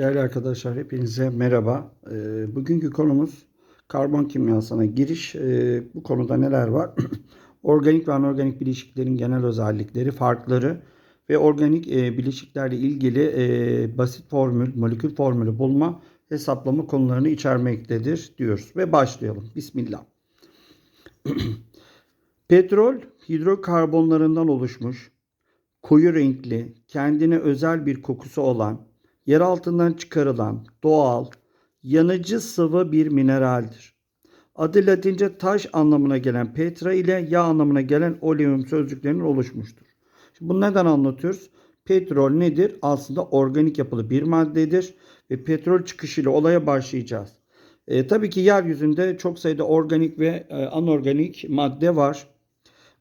Değerli arkadaşlar hepinize merhaba. Ee, bugünkü konumuz karbon kimyasına giriş. Ee, bu konuda neler var? organik ve anorganik bileşiklerin genel özellikleri, farkları ve organik e, bileşiklerle ilgili e, basit formül, molekül formülü bulma, hesaplama konularını içermektedir diyoruz. Ve başlayalım. Bismillah. Petrol hidrokarbonlarından oluşmuş, koyu renkli, kendine özel bir kokusu olan, yer altından çıkarılan doğal, yanıcı sıvı bir mineraldir. Adı Latince taş anlamına gelen petra ile yağ anlamına gelen oleum sözcüklerinin oluşmuştur. Şimdi bunu neden anlatıyoruz? Petrol nedir? Aslında organik yapılı bir maddedir ve petrol çıkışıyla olaya başlayacağız. E, tabii ki yeryüzünde çok sayıda organik ve e, anorganik madde var.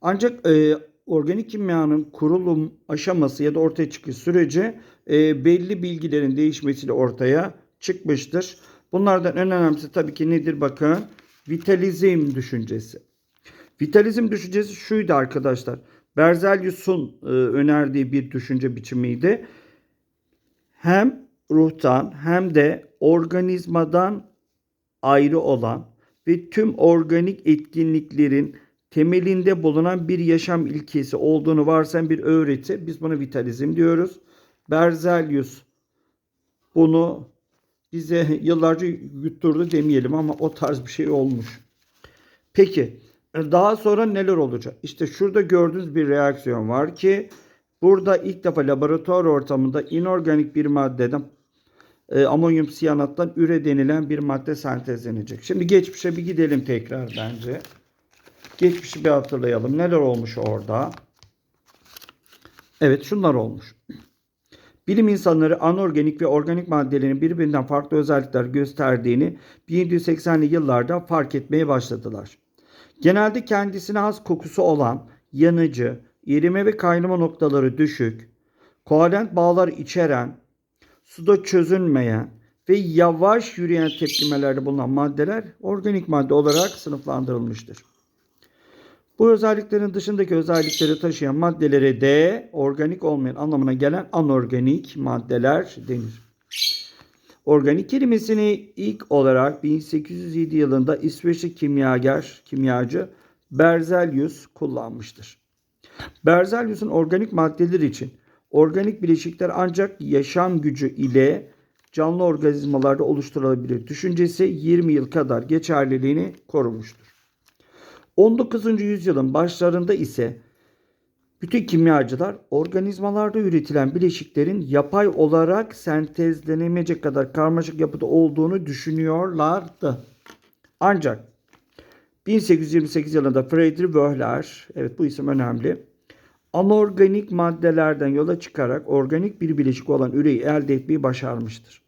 Ancak e, organik kimyanın kurulum aşaması ya da ortaya çıkış süreci e, belli bilgilerin değişmesiyle ortaya çıkmıştır. Bunlardan en önemlisi tabii ki nedir bakın? Vitalizm düşüncesi. Vitalizm düşüncesi şuydu arkadaşlar. Berzelius'un e, önerdiği bir düşünce biçimiydi. Hem ruhtan hem de organizmadan ayrı olan ve tüm organik etkinliklerin temelinde bulunan bir yaşam ilkesi olduğunu varsayan bir öğreti. Biz buna vitalizm diyoruz. Berzelius bunu bize yıllarca yutturdu demeyelim ama o tarz bir şey olmuş. Peki daha sonra neler olacak? İşte şurada gördüğünüz bir reaksiyon var ki burada ilk defa laboratuvar ortamında inorganik bir maddeden e, amonyum siyanattan üre denilen bir madde sentezlenecek. Şimdi geçmişe bir gidelim tekrar bence. Geçmişi bir hatırlayalım. Neler olmuş orada? Evet şunlar olmuş. Bilim insanları anorganik ve organik maddelerin birbirinden farklı özellikler gösterdiğini 1780'li yıllarda fark etmeye başladılar. Genelde kendisine has kokusu olan, yanıcı, erime ve kaynama noktaları düşük, kovalent bağlar içeren, suda çözünmeyen ve yavaş yürüyen tepkimelerde bulunan maddeler organik madde olarak sınıflandırılmıştır. Bu özelliklerin dışındaki özellikleri taşıyan maddelere de organik olmayan anlamına gelen anorganik maddeler denir. Organik kelimesini ilk olarak 1807 yılında İsveçli kimyager, kimyacı Berzelius kullanmıştır. Berzelius'un organik maddeler için organik bileşikler ancak yaşam gücü ile canlı organizmalarda oluşturulabilir düşüncesi 20 yıl kadar geçerliliğini korumuştur. 19. yüzyılın başlarında ise bütün kimyacılar organizmalarda üretilen bileşiklerin yapay olarak sentezlenemeyecek kadar karmaşık yapıda olduğunu düşünüyorlardı. Ancak 1828 yılında Friedrich Wöhler, evet bu isim önemli, anorganik maddelerden yola çıkarak organik bir bileşik olan üreyi elde etmeyi başarmıştır.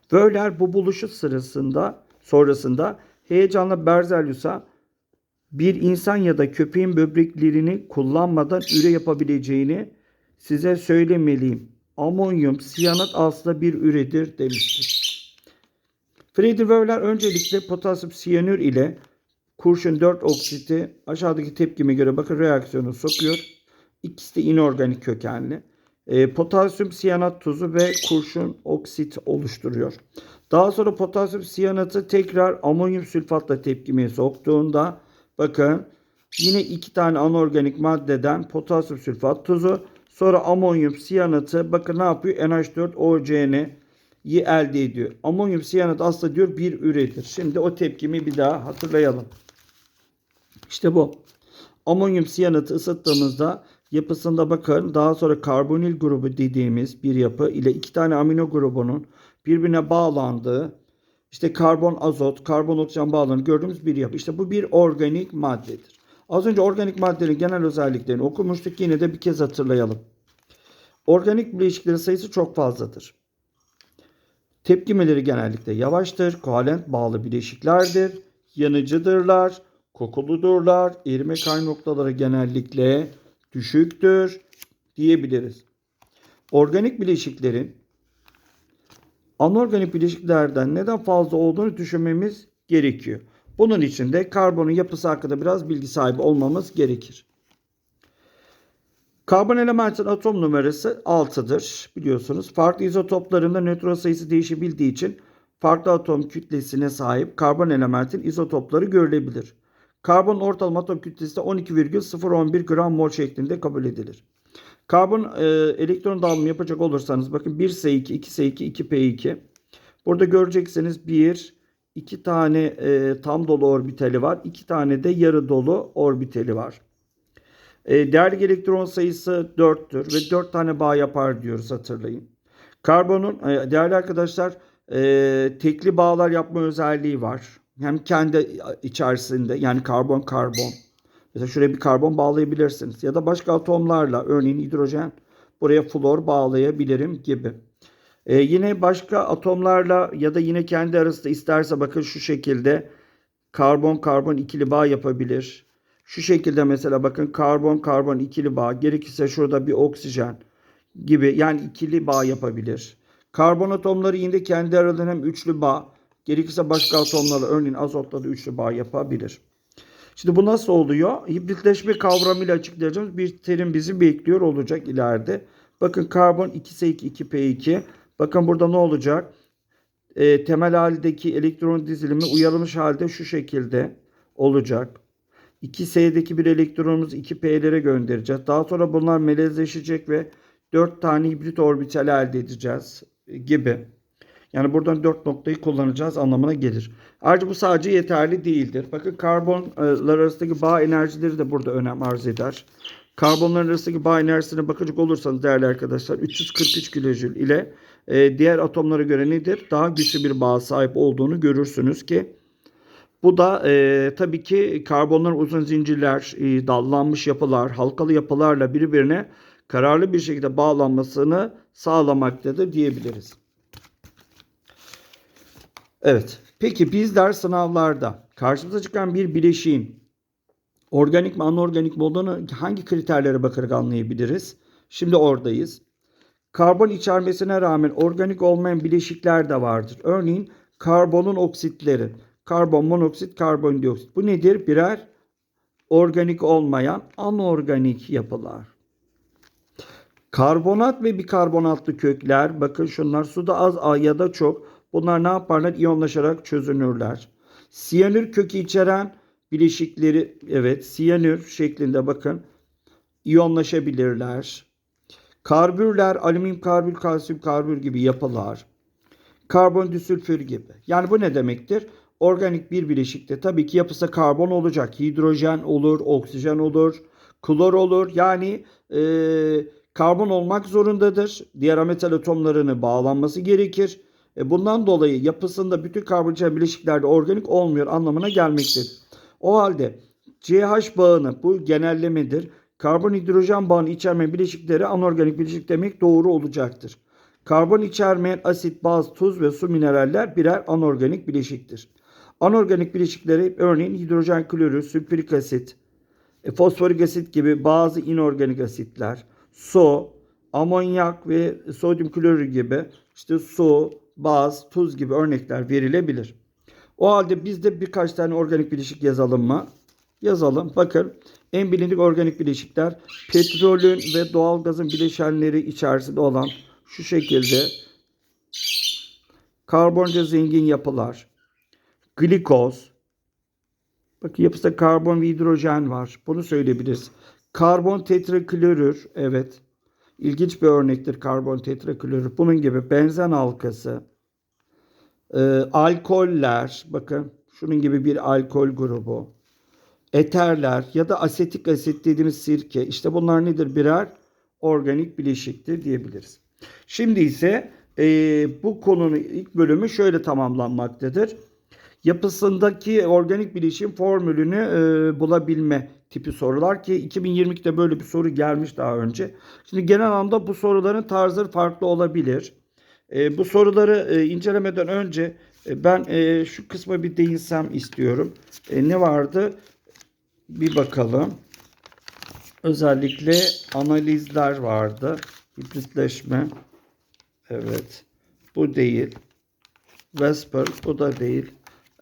Wöhler bu buluşu sırasında sonrasında heyecanla Berzelius'a bir insan ya da köpeğin böbreklerini kullanmadan üre yapabileceğini size söylemeliyim. Amonyum siyanat aslında bir üredir demiştir. Friedrich Wöhler öncelikle potasyum siyanür ile kurşun 4 oksiti aşağıdaki tepkime göre bakın reaksiyonu sokuyor. İkisi de inorganik kökenli. E, potasyum siyanat tuzu ve kurşun oksit oluşturuyor. Daha sonra potasyum siyanatı tekrar amonyum sülfatla tepkimeye soktuğunda bakın yine iki tane anorganik maddeden potasyum sülfat tuzu sonra amonyum siyanatı bakın ne yapıyor NH4OCn'yi elde ediyor. Amonyum siyanat aslında diyor bir üredir. Şimdi o tepkimi bir daha hatırlayalım. İşte bu. Amonyum siyanatı ısıttığımızda yapısında bakın daha sonra karbonil grubu dediğimiz bir yapı ile iki tane amino grubunun birbirine bağlandığı işte karbon azot, karbon oksijen bağlarını gördüğümüz bir yapı. İşte bu bir organik maddedir. Az önce organik maddelerin genel özelliklerini okumuştuk. Yine de bir kez hatırlayalım. Organik bileşiklerin sayısı çok fazladır. Tepkimeleri genellikle yavaştır. Kovalent bağlı bileşiklerdir. Yanıcıdırlar. Kokuludurlar. Erime kay noktaları genellikle düşüktür diyebiliriz. Organik bileşiklerin anorganik bileşiklerden neden fazla olduğunu düşünmemiz gerekiyor. Bunun için de karbonun yapısı hakkında biraz bilgi sahibi olmamız gerekir. Karbon elementin atom numarası 6'dır biliyorsunuz. Farklı izotoplarında nötron sayısı değişebildiği için farklı atom kütlesine sahip karbon elementin izotopları görülebilir. Karbon ortalama atom kütlesi de 12,011 gram mol şeklinde kabul edilir. Karbon e, elektron dağılımı yapacak olursanız bakın 1S2, 2S2, 2P2. Burada göreceksiniz 1, 2 tane e, tam dolu orbitali var. 2 tane de yarı dolu orbitali var. E, değerli elektron sayısı 4'tür ve 4 tane bağ yapar diyoruz hatırlayın. Karbonun e, değerli arkadaşlar e, tekli bağlar yapma özelliği var. Hem kendi içerisinde yani karbon karbon. Mesela şuraya bir karbon bağlayabilirsiniz. Ya da başka atomlarla örneğin hidrojen buraya flor bağlayabilirim gibi. Ee, yine başka atomlarla ya da yine kendi arasında isterse bakın şu şekilde karbon karbon ikili bağ yapabilir. Şu şekilde mesela bakın karbon karbon ikili bağ gerekirse şurada bir oksijen gibi yani ikili bağ yapabilir. Karbon atomları yine kendi aralarında hem üçlü bağ gerekirse başka atomlarla örneğin azotla da üçlü bağ yapabilir. Şimdi bu nasıl oluyor? Hibritleşme kavramıyla açıklayacağımız bir terim bizi bekliyor olacak ileride. Bakın karbon 2S2 2P2. Bakın burada ne olacak? E, temel haldeki elektron dizilimi uyarılmış halde şu şekilde olacak. 2S'deki bir elektronumuzu 2P'lere göndereceğiz. Daha sonra bunlar melezleşecek ve 4 tane hibrit orbital elde edeceğiz gibi. Yani buradan 4 noktayı kullanacağız anlamına gelir. Ayrıca bu sadece yeterli değildir. Bakın karbonlar arasındaki bağ enerjileri de burada önem arz eder. Karbonların arasındaki bağ enerjisine bakacak olursanız değerli arkadaşlar 343 kilojül ile e, diğer atomlara göre nedir? Daha güçlü bir bağ sahip olduğunu görürsünüz ki bu da e, tabii ki karbonların uzun zincirler, e, dallanmış yapılar, halkalı yapılarla birbirine kararlı bir şekilde bağlanmasını sağlamaktadır diyebiliriz. Evet. Peki bizler sınavlarda karşımıza çıkan bir bileşiğin organik mi anorganik mi olduğunu hangi kriterlere bakarak anlayabiliriz? Şimdi oradayız. Karbon içermesine rağmen organik olmayan bileşikler de vardır. Örneğin karbonun oksitleri. Karbon monoksit, karbondioksit. Bu nedir? Birer organik olmayan anorganik yapılar. Karbonat ve bikarbonatlı kökler bakın şunlar suda az ya da çok bunlar ne yaparlar? İyonlaşarak çözünürler. Siyanür kökü içeren bileşikleri evet siyanür şeklinde bakın iyonlaşabilirler. Karbürler alüminyum karbür, kalsiyum karbür gibi yapılar. Karbondisülfür gibi. Yani bu ne demektir? Organik bir bileşikte tabii ki yapısı karbon olacak. Hidrojen olur, oksijen olur, klor olur. Yani e, karbon olmak zorundadır. Diğer metal atomlarını bağlanması gerekir. E, bundan dolayı yapısında bütün karbonhidrat bileşiklerde organik olmuyor anlamına gelmektedir. O halde CH bağını bu genellemedir. Karbon hidrojen bağını içermeyen bileşikleri anorganik bileşik demek doğru olacaktır. Karbon içermeyen asit, baz, tuz ve su mineraller birer anorganik bileşiktir. Anorganik bileşikleri örneğin hidrojen klorür, sülfürik asit, e, fosforik asit gibi bazı inorganik asitler, su, amonyak ve sodyum klorür gibi işte su, baz, tuz gibi örnekler verilebilir. O halde biz de birkaç tane organik bileşik yazalım mı? Yazalım. Bakın en bilindik organik bileşikler petrolün ve doğalgazın bileşenleri içerisinde olan şu şekilde karbonca zengin yapılar, glikoz, bakın yapısında karbon ve hidrojen var. Bunu söyleyebiliriz. Karbon tetraklorür, evet. İlginç bir örnektir karbon tetraklorür. Bunun gibi benzen halkası, e, alkoller, bakın şunun gibi bir alkol grubu, eterler ya da asetik asit dediğimiz sirke. İşte bunlar nedir? Birer organik bileşiktir diyebiliriz. Şimdi ise e, bu konunun ilk bölümü şöyle tamamlanmaktadır. Yapısındaki organik bileşim formülünü e, bulabilme tipi sorular ki 2022'de böyle bir soru gelmiş daha önce. Şimdi genel anlamda bu soruların tarzları farklı olabilir. E, bu soruları e, incelemeden önce e, ben e, şu kısma bir değinsem istiyorum. E, ne vardı? Bir bakalım. Özellikle analizler vardı. Hibritleşme. Evet. Bu değil. Vesper. Bu da değil.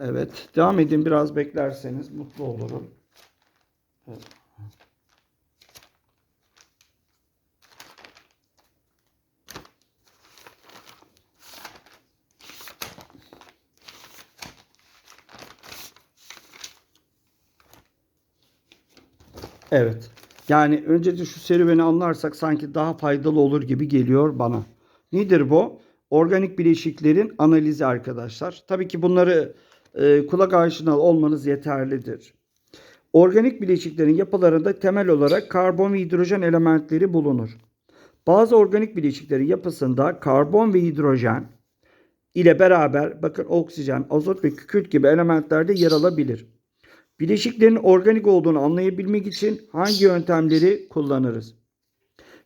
Evet. Devam edin. Biraz beklerseniz mutlu olurum. Evet. Evet. Yani öncelikle şu serüveni anlarsak sanki daha faydalı olur gibi geliyor bana. Nedir bu? Organik bileşiklerin analizi arkadaşlar. Tabii ki bunları e, kulak aşinalı olmanız yeterlidir. Organik bileşiklerin yapılarında temel olarak karbon ve hidrojen elementleri bulunur. Bazı organik bileşiklerin yapısında karbon ve hidrojen ile beraber bakın oksijen, azot ve kükürt gibi elementler de yer alabilir. Bileşiklerin organik olduğunu anlayabilmek için hangi yöntemleri kullanırız?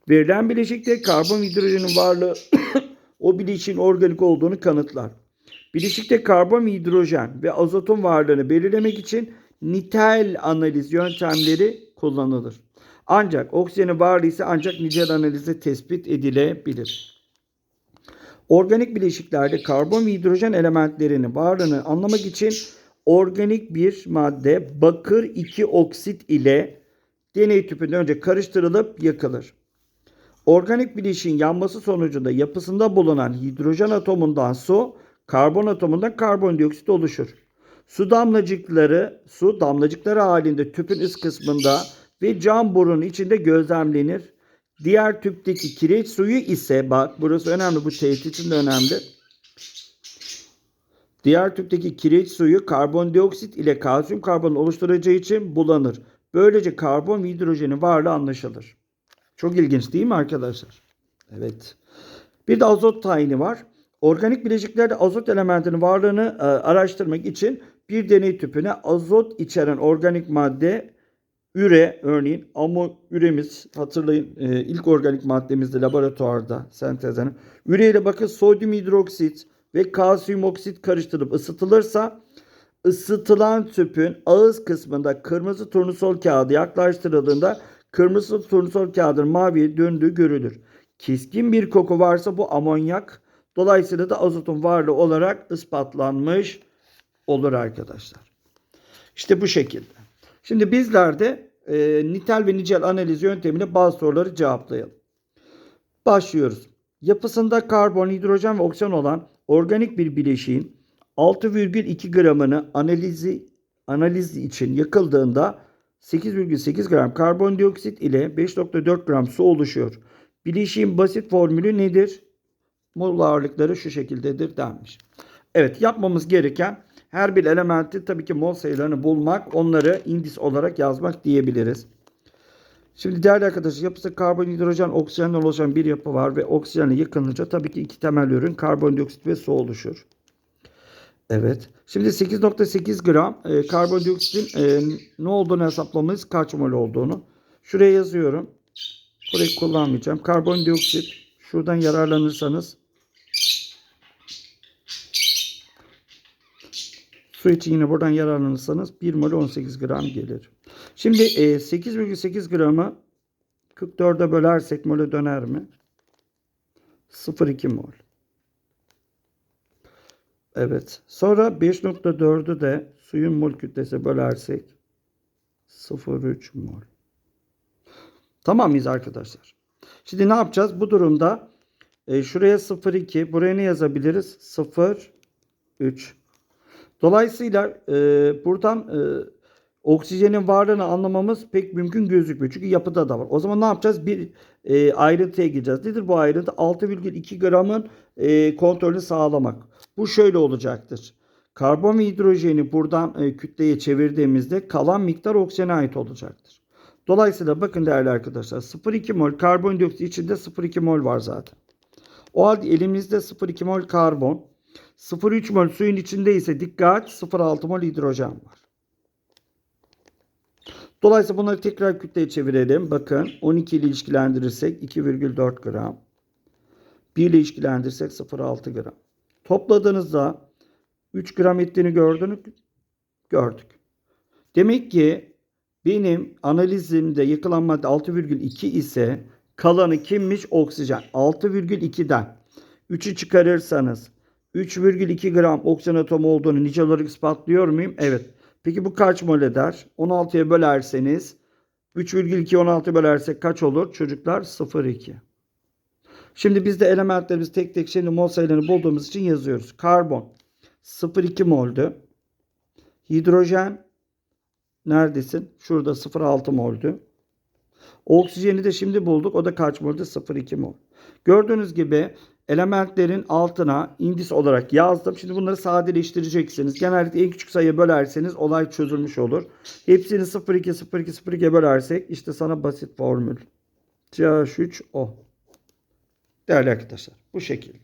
Verilen bileşikte karbon hidrojenin varlığı o bileşiğin organik olduğunu kanıtlar. Bileşikte karbon hidrojen ve azotun varlığını belirlemek için nitel analiz yöntemleri kullanılır. Ancak oksijenin varlığı ise ancak nicel analizle tespit edilebilir. Organik bileşiklerde karbon ve hidrojen elementlerinin varlığını anlamak için organik bir madde bakır 2 oksit ile deney tüpünde önce karıştırılıp yakılır. Organik bileşiğin yanması sonucunda yapısında bulunan hidrojen atomundan su, karbon atomundan karbondioksit oluşur. Su damlacıkları, su damlacıkları halinde tüpün üst kısmında ve cam borunun içinde gözlemlenir. Diğer tüpteki kireç suyu ise bak burası önemli bu teyit için de önemli. Diğer tüpteki kireç suyu karbondioksit ile kalsiyum karbonu oluşturacağı için bulanır. Böylece karbon ve hidrojenin varlığı anlaşılır. Çok ilginç değil mi arkadaşlar? Evet. Bir de azot tayini var. Organik bileşiklerde azot elementinin varlığını e, araştırmak için bir deney tüpüne azot içeren organik madde üre örneğin ama üremiz hatırlayın e, ilk organik maddemizde laboratuvarda sentezlenen. Üre ile bakın sodyum hidroksit ve kalsiyum oksit karıştırıp ısıtılırsa ısıtılan tüpün ağız kısmında kırmızı turnusol kağıdı yaklaştırıldığında kırmızı turnusol kağıdın maviye döndüğü görülür. Keskin bir koku varsa bu amonyak dolayısıyla da azotun varlığı olarak ispatlanmış olur arkadaşlar. İşte bu şekilde. Şimdi bizler de e, nitel ve nicel analiz yöntemiyle bazı soruları cevaplayalım. Başlıyoruz. Yapısında karbon, hidrojen ve oksijen olan organik bir bileşiğin 6,2 gramını analizi analiz için yakıldığında 8,8 gram karbondioksit ile 5,4 gram su oluşuyor. Bileşiğin basit formülü nedir? Mol ağırlıkları şu şekildedir denmiş. Evet yapmamız gereken her bir elementi tabii ki mol sayılarını bulmak, onları indis olarak yazmak diyebiliriz. Şimdi değerli arkadaşlar yapısı karbon, hidrojen, oksijenden oluşan bir yapı var ve oksijenle yıkılınca tabii ki iki temel ürün karbondioksit ve su oluşur. Evet. Şimdi 8.8 gram e, karbondioksitin e, ne olduğunu hesaplamalıyız. Kaç mol olduğunu. Şuraya yazıyorum. Burayı kullanmayacağım. Karbondioksit şuradan yararlanırsanız su için yine buradan yararlanırsanız 1 mol 18 gram gelir. Şimdi e, 8,8 gramı 44'e bölersek mole döner mi? 0,2 mol. Evet. Sonra 5.4'ü de suyun mol kütlesi bölersek 0,3 mol. Tamam mıyız arkadaşlar? Şimdi ne yapacağız? Bu durumda e, şuraya 0,2 buraya ne yazabiliriz? 0,3 Dolayısıyla e, buradan e, oksijenin varlığını anlamamız pek mümkün gözükmüyor. Çünkü yapıda da var. O zaman ne yapacağız? Bir e, ayrıntıya gireceğiz. Nedir bu ayrıntı? 6,2 gramın e, kontrolünü sağlamak. Bu şöyle olacaktır. Karbon ve hidrojeni buradan e, kütleye çevirdiğimizde kalan miktar oksijene ait olacaktır. Dolayısıyla bakın değerli arkadaşlar 0,2 mol karbondioksit içinde 0,2 mol var zaten. O halde elimizde 0,2 mol karbon, 0,3 mol suyun içinde ise dikkat 0,6 mol hidrojen var. Dolayısıyla bunları tekrar kütleye çevirelim. Bakın 12 ile ilişkilendirirsek 2,4 gram. 1 ile ilişkilendirirsek 0,6 gram. Topladığınızda 3 gram ettiğini gördünüz Gördük. Demek ki benim analizimde yakılan madde 6,2 ise kalanı kimmiş? Oksijen. 6,2'den 3'ü çıkarırsanız 3,2 gram oksijen atomu olduğunu nicel olarak ispatlıyor muyum? Evet. Peki bu kaç mol eder? 16'ya bölerseniz 3,2 16 bölersek kaç olur? Çocuklar 0,2. Şimdi biz de elementlerimizi tek tek şimdi mol sayılarını bulduğumuz için yazıyoruz. Karbon 0,2 moldü. Hidrojen neredesin? Şurada 0,6 moldü. Oksijeni de şimdi bulduk. O da kaç mol'du? 0,2 mol. Gördüğünüz gibi elementlerin altına indis olarak yazdım. Şimdi bunları sadeleştireceksiniz. Genellikle en küçük sayıya bölerseniz olay çözülmüş olur. Hepsini 0,2 0,2 0,2'ye bölersek işte sana basit formül. CH3O. Değerli arkadaşlar bu şekilde.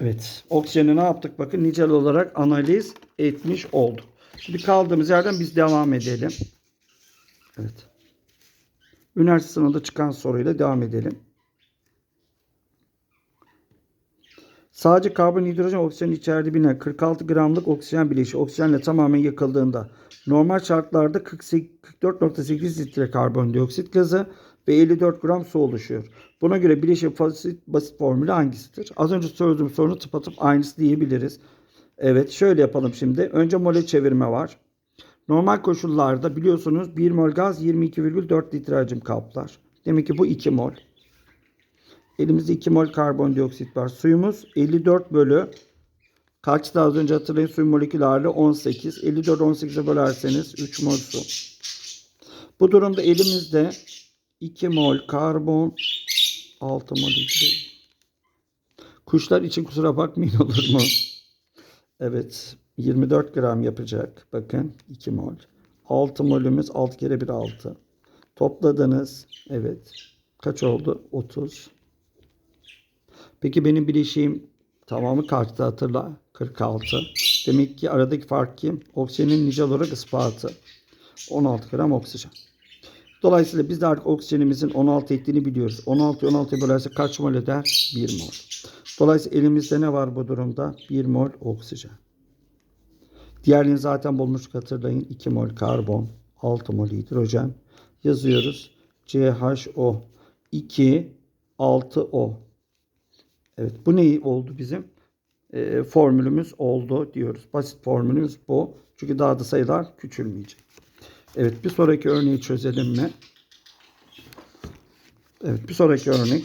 Evet. Oksijeni ne yaptık? Bakın nicel olarak analiz etmiş olduk. Şimdi kaldığımız yerden biz devam edelim. Evet. Üniversite sınavında çıkan soruyla devam edelim. Sadece karbon, hidrojen, oksijen içerdiği bilinen 46 gramlık oksijen bileşiği oksijenle tamamen yakıldığında normal şartlarda 44.8 litre karbondioksit gazı ve 54 gram su oluşuyor. Buna göre bileşik basit, basit formülü hangisidir? Az önce söylediğim sorunu tıpatıp aynısı diyebiliriz. Evet şöyle yapalım şimdi. Önce mole çevirme var. Normal koşullarda biliyorsunuz 1 mol gaz 22,4 litre hacim kaplar. Demek ki bu 2 mol. Elimizde 2 mol karbondioksit var. Suyumuz 54 bölü kaçtı az önce hatırlayın suyun molekül ağırlığı 18. 54 18'e bölerseniz 3 mol su. Bu durumda elimizde 2 mol karbon 6 mol hidrojen. Kuşlar için kusura bakmayın olur mu? Evet 24 gram yapacak. Bakın 2 mol. 6 molümüz 6 kere 1 6. Topladınız. Evet. Kaç oldu? 30. Peki benim bileşiğim tamamı kaçtı hatırla? 46. Demek ki aradaki fark kim? Oksijenin nicel olarak ispatı. 16 gram oksijen. Dolayısıyla biz de artık oksijenimizin 16 ettiğini biliyoruz. 16'yı 16'ya bölersek kaç mol eder? 1 mol. Dolayısıyla elimizde ne var bu durumda? 1 mol oksijen. Diğerlerini zaten bulmuştuk hatırlayın. 2 mol karbon, 6 mol hidrojen. Yazıyoruz. CHO 2 6O. Evet bu ne oldu bizim? Ee, formülümüz oldu diyoruz. Basit formülümüz bu. Çünkü daha da sayılar küçülmeyecek. Evet bir sonraki örneği çözelim mi? Evet bir sonraki örnek.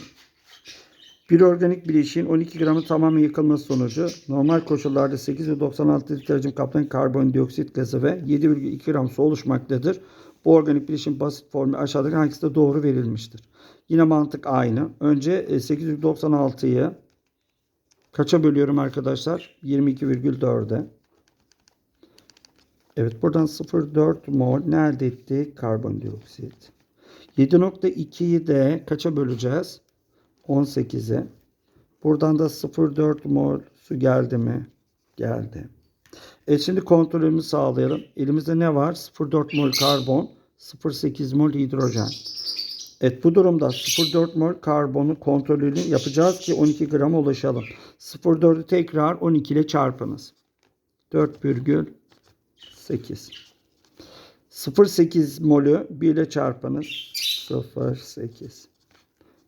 Bir organik bileşiğin 12 gramı tamamen yıkılması sonucu normal koşullarda 8,96 litre hacim kaplayan karbondioksit gazı ve 7,2 gram su oluşmaktadır. Bu organik bileşiğin basit formu aşağıdaki hangisi de doğru verilmiştir. Yine mantık aynı. Önce e, 8,96'yı kaça bölüyorum arkadaşlar? 22,4'e. Evet buradan 0,4 mol ne elde ettik? Karbondioksit. 7.2'yi de kaça böleceğiz? 18'e. Buradan da 0,4 mol su geldi mi? Geldi. E şimdi kontrolümüzü sağlayalım. Elimizde ne var? 0,4 mol karbon, 0,8 mol hidrojen. Evet bu durumda 0,4 mol karbonu kontrolünü yapacağız ki 12 gram ulaşalım. 0,4'ü tekrar 12 ile çarpınız. 4,8. 0,8 molü 1 ile çarpınız. 0,8.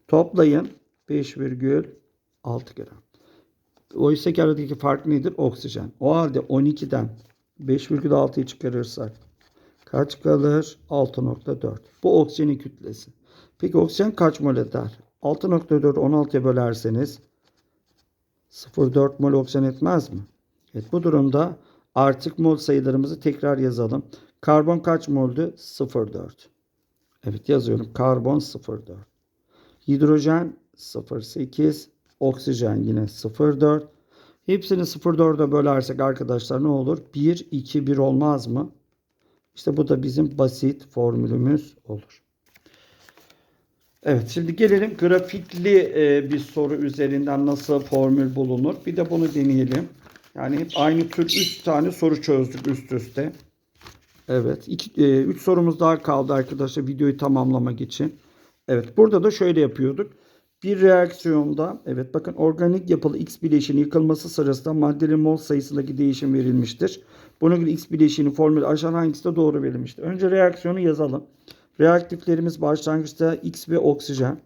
Toplayın 5,6 gram. Oysa ki aradaki fark nedir? Oksijen. O halde 12'den 5,6'yı çıkarırsak kaç kalır? 6,4. Bu oksijenin kütlesi. Peki oksijen kaç mol eder? 6,4 16'ya bölerseniz 0,4 mol oksijen etmez mi? Evet bu durumda artık mol sayılarımızı tekrar yazalım. Karbon kaç moldü? 0,4. Evet yazıyorum. Karbon 0,4. Hidrojen 0,8. Oksijen yine 0,4. Hepsini 0,4'e bölersek arkadaşlar ne olur? 1, 2, 1 olmaz mı? İşte bu da bizim basit formülümüz olur. Evet şimdi gelelim grafikli e, bir soru üzerinden nasıl formül bulunur. Bir de bunu deneyelim. Yani hep aynı tür 3 tane soru çözdük üst üste. Evet. 3 sorumuz daha kaldı arkadaşlar videoyu tamamlamak için. Evet burada da şöyle yapıyorduk. Bir reaksiyonda evet bakın organik yapılı X bileşiğinin yıkılması sırasında maddelerin mol sayısındaki değişim verilmiştir. Buna göre X bileşiğinin formülü aşağıdan hangisi de doğru verilmiştir. Önce reaksiyonu yazalım. Reaktiflerimiz başlangıçta X ve oksijen.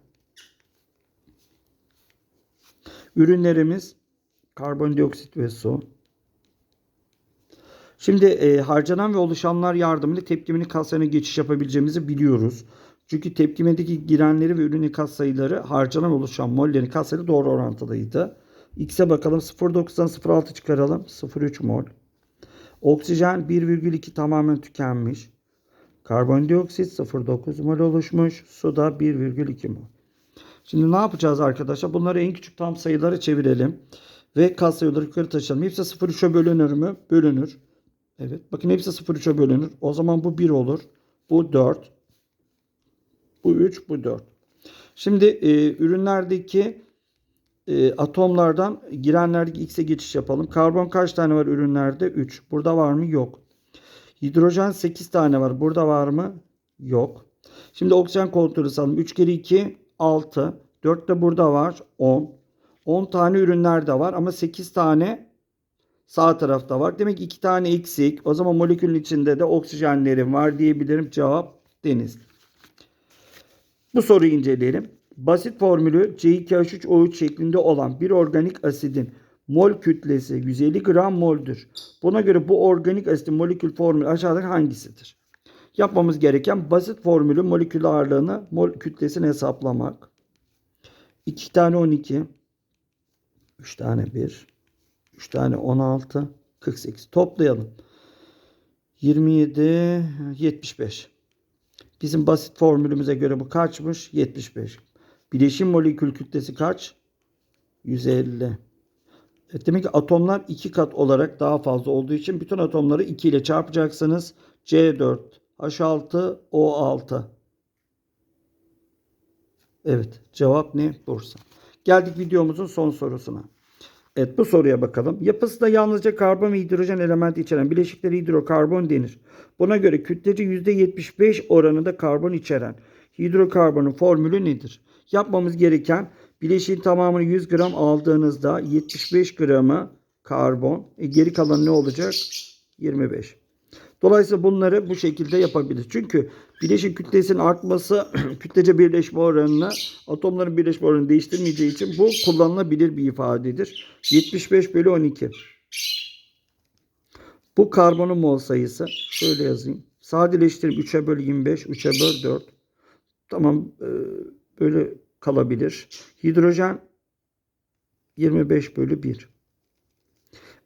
Ürünlerimiz karbondioksit ve su. Şimdi e, harcanan ve oluşanlar yardımıyla tepkimenin kaslarına geçiş yapabileceğimizi biliyoruz. Çünkü tepkimedeki girenleri ve ürünün kas sayıları harcanan oluşan mollerin kasları doğru orantılıydı. X'e bakalım 0.9'dan 0.6 çıkaralım. 0.3 mol. Oksijen 1,2 tamamen tükenmiş. Karbondioksit 0,9 mol oluşmuş. Su da 1,2 mol. Şimdi ne yapacağız arkadaşlar? Bunları en küçük tam sayılara çevirelim. Ve katsayıları yukarı taşıyalım. Hepsi 0,3'e bölünür mü? Bölünür. Evet. Bakın hepsi 0,3'e bölünür. O zaman bu 1 olur. Bu 4. Bu 3. Bu 4. Şimdi e, ürünlerdeki e, atomlardan girenlerdeki X'e geçiş yapalım. Karbon kaç tane var ürünlerde? 3. Burada var mı? Yok. Hidrojen 8 tane var. Burada var mı? Yok. Şimdi oksijen kontrolü salım. 3 kere 2 6. 4 de burada var. 10. 10 tane ürünler de var ama 8 tane sağ tarafta var. Demek ki 2 tane eksik. O zaman molekülün içinde de oksijenlerim var diyebilirim. Cevap deniz. Bu soruyu inceleyelim. Basit formülü C2H3O3 şeklinde olan bir organik asidin mol kütlesi 150 gram moldür. Buna göre bu organik asitin molekül formülü aşağıdaki hangisidir? Yapmamız gereken basit formülü molekül ağırlığını mol kütlesini hesaplamak. 2 tane 12, 3 tane 1, 3 tane 16, 48. Toplayalım. 27, 75. Bizim basit formülümüze göre bu kaçmış? 75. Bileşim molekül kütlesi kaç? 150. Evet, demek ki atomlar 2 kat olarak daha fazla olduğu için bütün atomları 2 ile çarpacaksınız. C4, H6, O6. Evet cevap ne? Bursa. Geldik videomuzun son sorusuna. Evet bu soruya bakalım. Yapısı da yalnızca karbon ve hidrojen elementi içeren bileşiklere hidrokarbon denir. Buna göre kütlece %75 oranında karbon içeren hidrokarbonun formülü nedir? Yapmamız gereken bileşiğin tamamını 100 gram aldığınızda 75 gramı karbon. E, geri kalan ne olacak? 25. Dolayısıyla bunları bu şekilde yapabiliriz. Çünkü bileşik kütlesinin artması kütlece birleşme oranını atomların birleşme oranını değiştirmeyeceği için bu kullanılabilir bir ifadedir. 75 bölü 12. Bu karbonun mol sayısı. Şöyle yazayım. Sadeleştirip 3'e böl 25, 3'e böl 4. Tamam e, böyle kalabilir. Hidrojen 25 bölü 1.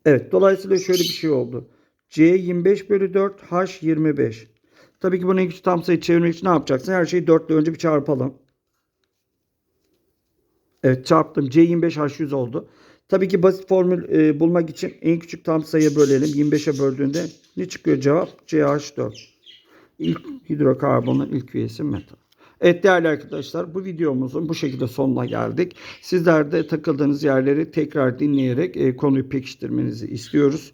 Evet dolayısıyla şöyle bir şey oldu. C 25 bölü 4, H 25. Tabii ki bunu küçük tam sayı çevirmek için ne yapacaksın? Her şeyi 4 ile önce bir çarpalım. Evet çarptım. C 25 H 100 oldu. Tabii ki basit formül e, bulmak için en küçük tam sayıya bölelim. 25'e böldüğünde ne çıkıyor cevap? CH4. İlk hidrokarbonun ilk üyesi metal. Evet değerli arkadaşlar bu videomuzun bu şekilde sonuna geldik. Sizler de takıldığınız yerleri tekrar dinleyerek e, konuyu pekiştirmenizi istiyoruz.